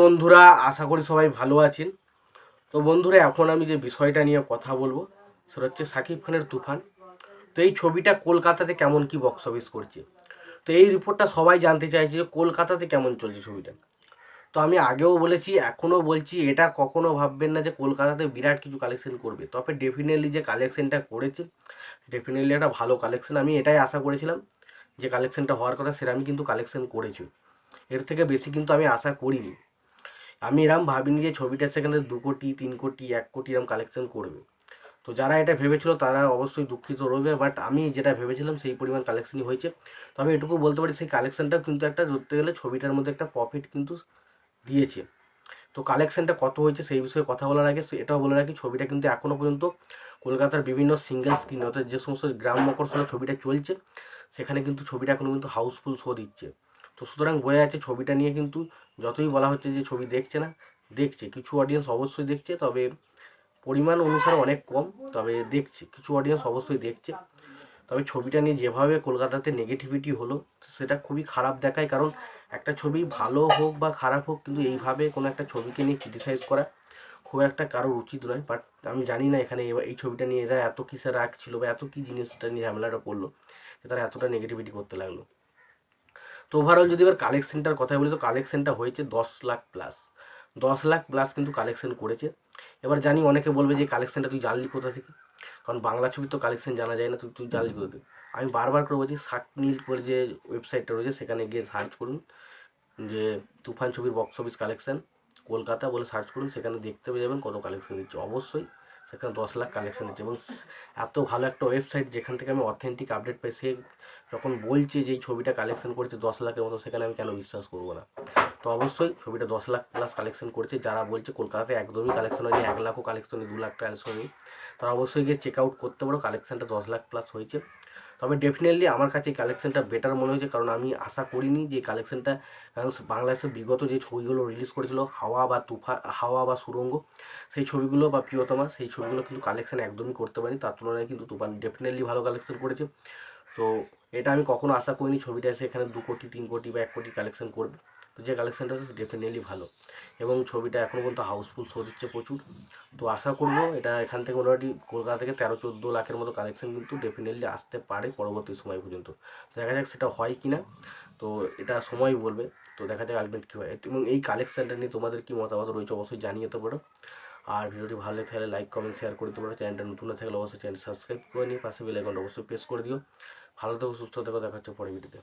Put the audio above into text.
বন্ধুরা, আশা করি সবাই ভালো আছেন। তো বন্ধুরা, এখন আমি যে বিষয়টা নিয়ে কথা বলব, সেটা হচ্ছে সাকিব খানের তুফান। তো এই ছবিটা কলকাতাতে কেমন কি বক্স অফিস করছে? তো এই রিপোর্টটা সবাই জানতে চাইছে যে কলকাতাতে কেমন চলছে ছবিটা। তো আমি আগেও বলেছি, এখনও বলছি, এটা কখনো ভাববেন না যে কলকাতাতে বিরাট কিছু কালেকশন করবে। তবে ডেফিনেটলি যে কালেকশনটা করেছে ডেফিনেটলি একটা ভালো কালেকশন আমি এটাই আশা করেছিলাম যে কালেকশনটা হওয়ার কথা, সেটা আমি কিন্তু কালেকশন করেছি। এর থেকে বেশি কিন্তু আমি আশা করিনি। আমি এরম ভাবিনি যে ছবিটা সেখানে দু কোটি, তিন কোটি, এক কোটি এরম কালেকশন করবে। তো যারা এটা ভেবেছিল তারা অবশ্যই দুঃখিত রইবে বাট আমি যেটা ভেবেছিলাম সেই পরিমাণ কালেকশনই হয়েছে। তবে এটুকু বলতে পারি সেই কালেকশনটাও কিন্তু একটা ধরতে গেলে ছবিটার মধ্যে একটা প্রফিট কিন্তু দিয়েছে। তো কালেকশনটা কত হয়েছে সেই বিষয়ে কথা বলার আগে এটাও বলে রাখি, ছবিটা কিন্তু এখনও পর্যন্ত কলকাতার বিভিন্ন সিঙ্গেল স্ক্রিন অর্থাৎ যে সমস্ত গ্রাম মকরসলা ছবিটা চলছে, সেখানে কিন্তু ছবিটা এখনও কিন্তু হাউসফুল শো দিচ্ছে। তো সুতরাং বোঝা যাচ্ছে ছবিটা নিয়ে কিন্তু যতই বলা হচ্ছে যে ছবি দেখছে না, দেখছে। কিছু অডিয়েন্স অবশ্যই দেখছে, তবে পরিমাণ অনুসারে অনেক কম, তবে দেখছে। কিছু অডিয়েন্স অবশ্যই দেখছে। তবে ছবিটা নিয়ে যেভাবে কলকাতাতে নেগেটিভিটি হলো, সেটা খুবই খারাপ দেখায়। কারণ একটা ছবি ভালো হোক বা খারাপ হোক, কিন্তু এইভাবে কোনো একটা ছবিকে নিয়ে ক্রিটিসাইজ করা খুব একটা কারোর উচিত নয়। বাট আমি জানি না এখানে এই ছবিটা নিয়ে এরা এত কিসের রাগ ছিল বা এত কী জিনিসটা নিয়ে ঝামেলাটা করল, যে তারা এতটা নেগেটিভিটি করতে লাগল। তো ওভারঅল যদি এবার কালেকশনটার কথা বলি, তো কালেকশনটা হয়েছে দশ লাখ প্লাস দশ লাখ প্লাস কিন্তু কালেকশন করেছে। এবার জানি অনেকে বলবে যে কালেকশনটা তুই জানলি কোথা থেকে? কারণ বাংলা ছবির তো কালেকশন জানা যায় না, তুই তুই জানলি কোথা থেকে? আমি বারবার করে বলছি শাক নীল করে যে ওয়েবসাইটটা রয়েছে, সেখানে গিয়ে সার্চ করুন। যে তুফান ছবির বক্স অফিস কালেকশন কলকাতা বলে সার্চ করুন, সেখানে দেখতে পেয়ে যাবেন কত কালেকশন দিচ্ছে অবশ্যই সেখানে দশ লাখ কালেকশন দিচ্ছে এবং এত ভালো একটা ওয়েবসাইট যেখান থেকে আমি অথেন্টিক আপডেট পাই, সে যখন বলছে যে এই ছবিটা কালেকশন করেছে দশ লাখের মতো, সেখানে আমি কেন বিশ্বাস করব না? অবশ্যই ছবিটা দশ লাখ প্লাস কালেকশন করেছে। যারা বলছে কলকাতাতে একদমই কালেকশন হয়নি, এক লাখও কালেকশন দু লাখ কালেকশন হয়নি। তারা অবশ্যই গিয়ে চেক আউট করতে পারো কালেকশনটা দশ লাখ প্লাস হয়েছে। তবে ডেফিনেটলি আমার কাছে এই কালেকশনটা বেটার মনে হয়েছে, কারণ আমি আশা করিনি যে কালেকশনটা কারণ বাংলাদেশের বিগত যে ছবিগুলো রিলিজ করেছিল, হাওয়া বা তুফা, হাওয়া বা সুরঙ্গ, সেই ছবিগুলো বা প্রিয়তমা, সেই ছবিগুলো কিন্তু কালেকশন একদমই করতে পারি তার তুলনায় কিন্তু তুফান ডেফিনেটলি ভালো কালেকশন করেছে। তো এটা আমি কখনো আশা করিনি ছবিটা এসে এখানে দু কোটি, তিন কোটি বা এক কোটি কালেকশন করবে। যে কালেকশনটা হচ্ছে ডেফিনেটলি ভালো। এবং ছবিটা এখনও পর্যন্ত হাউসফুল শো দিচ্ছে প্রচুর। তো আশা করব এটা এখান থেকে মোটামুটি কলকাতা থেকে তেরো, চোদ্দ লাখের মতো কালেকশন কিন্তু ডেফিনেটলি আসতে পারে পরবর্তী সময় পর্যন্ত। দেখা যাক সেটা হয় কি না তো এটা সময় বলবে। তো দেখা যাক আলটিমেট কী হয়। এবং এই কালেকশনটা নিয়ে তোমাদের কি মতামত রয়েছে অবশ্যই জানিয়ে যেতে পারো। আর ভিডিওটি ভালো লাগে তাহলে লাইক কমেন্ট শেয়ার করে দিতে পারো। চ্যানেলটা নতুন না থাকলে অবশ্যই চ্যানেল সাবস্ক্রাইব করে নিয়ে পাশে বেল আইকনটা অবশ্যই প্রেস করে দিও। ভালো থেকো, সুস্থ থেকো। দেখা হচ্ছে পরে ভিডিওতে